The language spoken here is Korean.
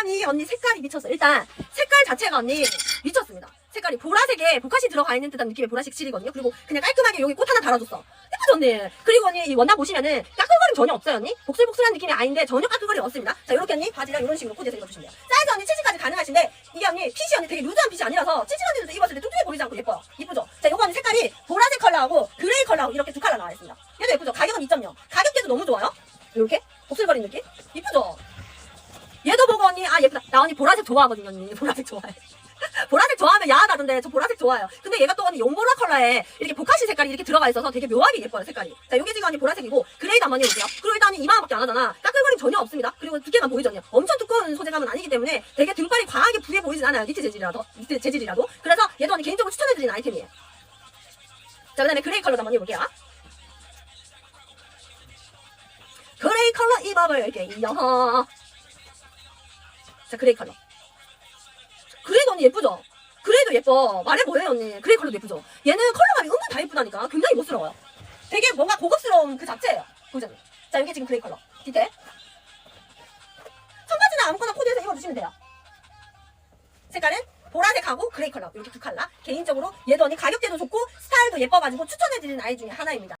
색감이 언니 색깔이 미쳤어. 일단 색깔 자체가 언니 미쳤습니다. 색깔이 보라색에 보카시 들어가 있는 듯한 느낌의 보라색 실이거든요. 그리고 그냥 깔끔하게 여기 꽃 하나 달아줬어. 예쁘죠 언니? 그리고 언니 이 원단 보시면은 까끌거림 전혀 없어요 언니? 복슬복슬한 느낌이 아닌데 전혀 까끌거림 없습니다. 자 이렇게 언니 바지랑 이런 식으로 코디해서 입어주시면 돼요. 사이즈 언니 70까지 가능하신데 이게 언니 핏이 언니 되게 루즈한 핏이 아니라서 70한 데도 입었을 때 뚱뚱해 보이지 않고 예뻐요. 이쁘죠? 자 요거 언니 색깔이 보라색 컬러하고 그레이 컬러하고 이렇게 두 컬러 나와 있습니다. 얘도 예쁘죠? 가격은 2.0. 가격대도 너무 좋아요. 이렇게 복슬거린 느낌? 아 예쁘다. 나 언니 보라색 좋아하거든요 언니. 보라색 좋아해. 보라색 좋아하면 야하다던데 저 보라색 좋아해요. 근데 얘가 또 언니 용보라 컬러에 이렇게 보카시 색깔이 이렇게 들어가 있어서 되게 묘하게 예뻐요 색깔이. 자 요게 지금 언니 보라색이고 그레이도 한번 해볼게요. 그리고 일단 언니 2만 원밖에 안 하잖아. 까끌거림 전혀 없습니다. 그리고 두께만 보이죠 언니. 엄청 두꺼운 소재감은 아니기 때문에 되게 등발이 과하게 부해 보이진 않아요. 니트 재질이라도 니트 재질이라도. 그래서 얘도 언니 개인적으로 추천해드리는 아이템이에요. 자 그 다음에 그레이 컬러도 한번 입어볼게요. 그레이 컬러 입어볼게요. 자 그레이 컬러. 그레이도 언니 예쁘죠? 그레이도 예뻐. 말해 뭐예요 언니. 그레이 컬러도 예쁘죠? 얘는 컬러감이 은근 다 예쁘다니까. 굉장히 멋스러워요. 되게 뭔가 고급스러운 그 자체예요. 보죠? 자 이게 지금 그레이 컬러. 디테일. 청바지는 아무거나 코디해서 입어주시면 돼요. 색깔은 보라색하고 그레이 컬러 이렇게 두 컬러. 개인적으로 얘도 언니 가격대도 좋고 스타일도 예뻐가지고 추천해드리는 아이 중에 하나입니다.